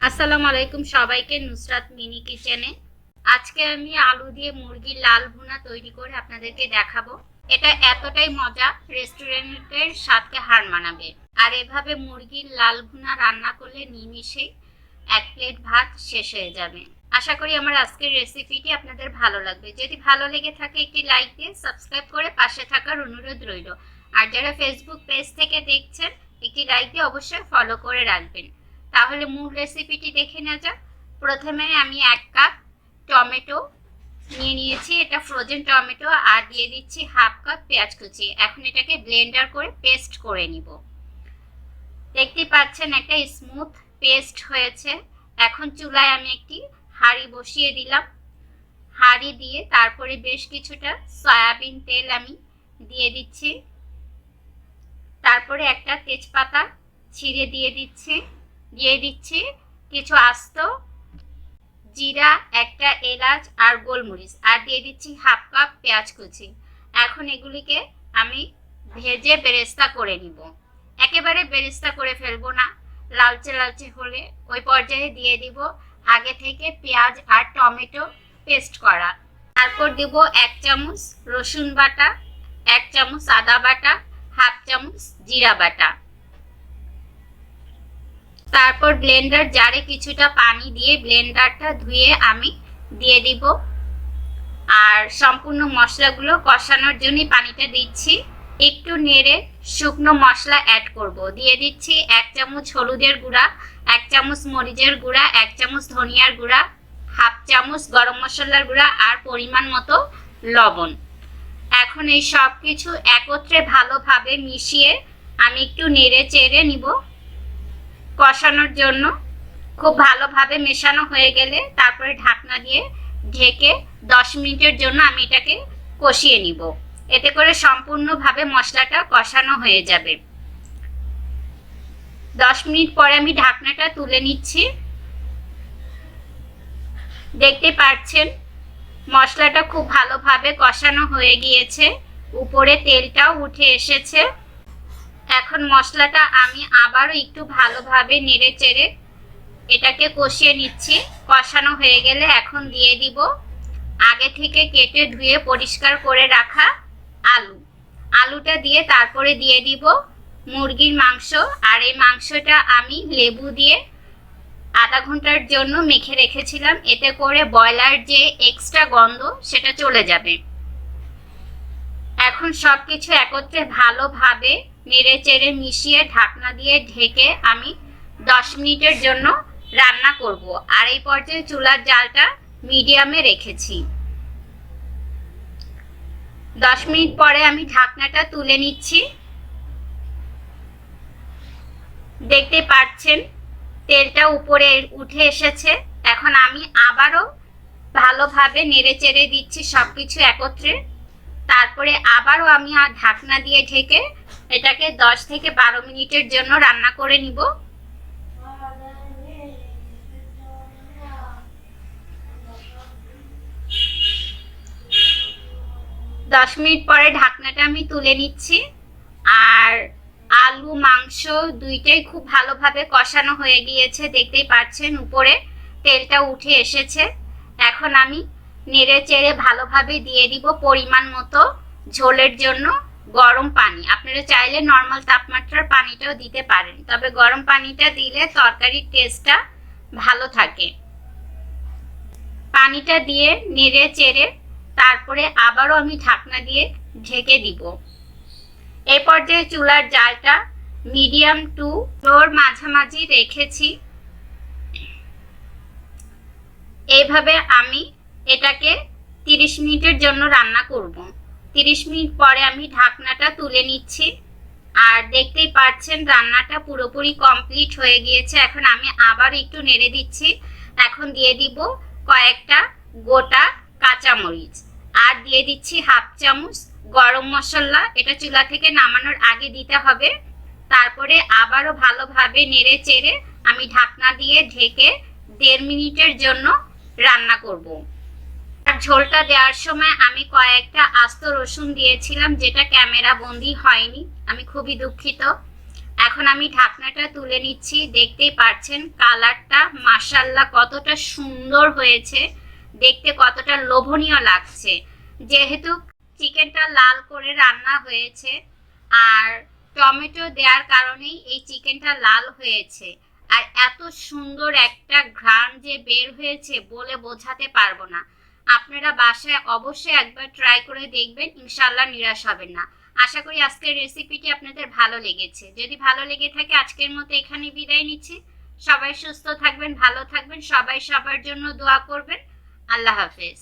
আসসালামু আলাইকুম সবাইকে নুসরাত মিনি কিচেনে। আজকে আমি আলু দিয়ে মুরগির লাল ভুনা তৈরি করে আপনাদেরকে দেখাবো। এটা এতটাই মজা, রেস্টুরেন্টের স্বাদকে হার মানাবে। আর এভাবে মুরগির লাল ভুনা রান্না করলে নিমিষেই এক প্লেট ভাত শেষ হয়ে যাবে। আশা করি আমার আজকের রেসিপিটি আপনাদের ভালো লাগবে। যদি ভালো লেগে থাকে, একটি লাইক দিয়ে সাবস্ক্রাইব করে পাশে থাকার অনুরোধ রইল। আর যারা ফেসবুক পেজ থেকে দেখছেন, একটি লাইক দিয়ে অবশ্যই ফলো করে রাখবেন। তাহলে মূল রেসিপিটি দেখে নেওয়া যাক। প্রথমে আমি এক কাপ টমেটো নিয়ে নিয়েছি, এটা ফ্রোজেন টমেটো, আর দিয়ে দিচ্ছি হাফ কাপ পেঁয়াজ কুচি। এখন এটাকে ব্লেন্ডার করে পেস্ট করে নিব। দেখতে পাচ্ছেন একটা স্মুথ পেস্ট হয়েছে। এখন চুলায় আমি একটি হাঁড়ি বসিয়ে দিলাম। হাঁড়ি দিয়ে তারপরে বেশ কিছুটা সয়াবিন তেল আমি দিয়ে দিচ্ছি। তারপরে একটা তেজপাতা ছিঁড়ে দিয়ে দিচ্ছি। দিয়ে দিচ্ছি কিছু আস্ত, জিরা, একটা এলাচ আর গোলমরিচ। আর দিয়ে দিচ্ছি হাফ কাপ পেঁয়াজ কুচি। এখন এগুলিকে আমি ভেজে বেরেস্তা করে নিব। একেবারে বেরেস্তা করে ফেলব না। লালচে লালচে হলে ওই পর্যায়ে দিয়ে দিব আগে থেকে পেঁয়াজ আর টমেটো পেস্ট করা। তারপর দিব এক চামচ রসুন বাটা, এক চামচ আদা বাটা, হাফ চামচ জিরা বাটা। তারপর ব্লেন্ডার জারে কিছুটা পানি দিয়ে ব্লেন্ডারটা ধুয়ে আমি দিয়ে দিব। আর সম্পূর্ণ মশলাগুলো কষানোর জন্যই পানিটা দিচ্ছি। একটু নেড়ে শুকনো মশলা অ্যাড করব। দিয়ে দিচ্ছি এক চামচ হলুদের গুঁড়া, এক চামচ মরিচের গুঁড়া, এক চামচ ধনিয়ার গুঁড়া, হাফ চামচ গরম মশলার গুঁড়া আর পরিমাণ মতো লবণ। এখন এই সব কিছু একত্রে ভালোভাবে মিশিয়ে আমি একটু নেড়ে চেড়ে নিব। কষানোর জন্য খুব ভালোভাবে মেশানো হয়ে গেলে তারপরে ঢাকনা দিয়ে ঢেকে দশ মিনিটের জন্য আমি এটাকে কষিয়ে নিব। এতে করে সম্পূর্ণভাবে মশলাটা কষানো হয়ে যাবে। দশ মিনিট পরে আমি ঢাকনাটা তুলে নিচ্ছি। দেখতে পাচ্ছেন, মশলাটা খুব ভালোভাবে কষানো হয়ে গিয়েছে। উপরে তেলটাও উঠে এসেছে। এখন মশলাটা আমি আবারও একটু ভালোভাবে নেড়ে চেড়ে এটাকে কষিয়ে নিচ্ছি। কষানো হয়ে গেলে এখন দিয়ে দিব আগে থেকে কেটে ধুয়ে পরিষ্কার করে রাখা আলু। আলুটা দিয়ে তারপরে দিয়ে দিব মুরগির মাংস। আর এই মাংসটা আমি লেবু দিয়ে আধা ঘণ্টার জন্য মেখে রেখেছিলাম। এতে করে ব্রয়লার যে এক্সট্রা গন্ধ সেটা চলে যাবে। এখন সব কিছু একত্রে ভালোভাবে নেড়ে চেড়ে মিশিয়ে ঢাকনা দিয়ে ঢেকে আমি দশ মিনিটের জন্য রান্না করব। আর এই পর্যায়ে চুলার জালটা মিডিয়ামে রেখেছি। দশ মিনিট পরে আমি ঢাকনাটা তুলে নিচ্ছি। দেখতে পাচ্ছেন, তেলটা উপরে উঠে এসেছে। এখন আমি আবারও ভালোভাবে নেড়ে চেড়ে দিচ্ছি সব কিছু একত্রে। তারপরে আবারও আমি আর ঢাকনা দিয়ে ঢেকে এটাকে দশ থেকে বারো মিনিটের জন্য রান্না করে নিব। দশ মিনিট পরে ঢাকনাটা আমি তুলে নিচ্ছি। আর আলু, মাংস দুইটাই খুব ভালোভাবে কষানো হয়ে গিয়েছে, দেখতেই পাচ্ছেন উপরে তেলটা উঠে এসেছে। এখন আমি নেড়ে চেড়ে ভালোভাবে দিয়ে দিব পরিমাণ মতো ঝোলের জন্য। গরম পানি। আপনারা চাইলে নর্মাল তাপমাত্রার পানিটাও দিতে পারেন। তবে গরম পানিটা দিলে তরকারির টেস্টটা ভালো থাকে। পানিটা দিয়ে নেড়ে চেড়ে তারপরে আবারও আমি ঢাকনা দিয়ে ঢেকে দিব। এই পর্যায়ে চুলার জালটা মিডিয়াম টু লোর মাঝামাঝি রেখেছি। এইভাবে আমি এটাকে তিরিশ মিনিটের জন্য রান্না করব। তিরিশ মিনিট পরে আমি ঢাকনাটা তুলে নিচ্ছি। আর দেখতেই পাচ্ছেন, রান্নাটা পুরোপুরি কমপ্লিট হয়ে গিয়েছে। এখন আমি আবার একটু নেড়ে দিচ্ছি। এখন দিয়ে দিব কয়েকটা গোটা কাঁচামরিচ। আর দিয়ে দিচ্ছি হাফ চামচ গরম মশলা। এটা চুলা থেকে নামানোর আগে দিতে হবে। তারপরে আবারও ভালোভাবে নেড়ে চেড়ে আমি ঢাকনা দিয়ে ঢেকে দেড় মিনিটের জন্য রান্না করব। ঝোলটা দেওয়ার সময় আমি কয়েকটা আস্ত রসুন দিয়েছিলাম, যেটা ক্যামেরা বন্দি হয়নি। আমি খুবই দুঃখিত। এখন আমি ঢাকনাটা তুলে নিচ্ছি। দেখতেই পাচ্ছেন, কালারটা মাসাল্লাহ কতটা সুন্দর হয়েছে। দেখতে কতটা লোভনীয় লাগছে। যেহেতু চিকেনটা লাল করে রান্না হয়েছে আর টমেটো দেওয়ার কারণেই এই চিকেনটা লাল হয়েছে। আর এত সুন্দর একটা ঘ্রাণ যে বের হয়েছে বলে বোঝাতে পারব না। আপনারা বাসায় অবশ্যই একবার ট্রাই করে দেখবেন ইনশাল্লাহ নিরাশ হবেন না। আশা করি আজকের রেসিপিটি আপনাদের ভালো লেগেছে। যদি ভালো লেগে থাকে, আজকের মতো এখানে বিদায় নিচ্ছি। সবাই সুস্থ থাকবেন, ভালো থাকবেন, সবাই সবার জন্য দোয়া করবেন। আল্লাহ হাফেজ।